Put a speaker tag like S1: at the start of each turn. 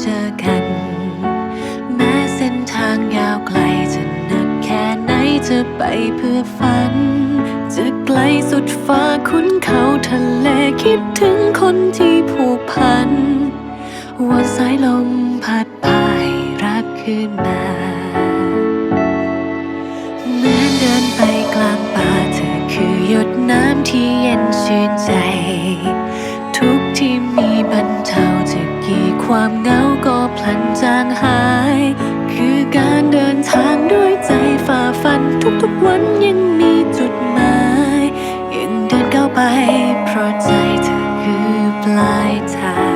S1: เจอกัน แม้เส้นทางยาวไกลจะหนักแค่ไหนจะไปเพื่อฝัน จะไกลสุดฟ้าคุ้นเขาทะเลคิดถึงคนที่ผูกพัน ว่าสายลมพัดพาให้รักขึ้นมาเหมือนเดินไปกลางป่าเธอคือหยดน้ำที่เย็นชื่นใจ ทุกที่มีบรรเทา ความเหงาก็พลันจางหาย คือการเดินทางด้วยใจฝ่าฟันทุกๆวันยังมีจุดหมาย ยังเดินก้าวไป เพราะใจเธอคือปลายทาง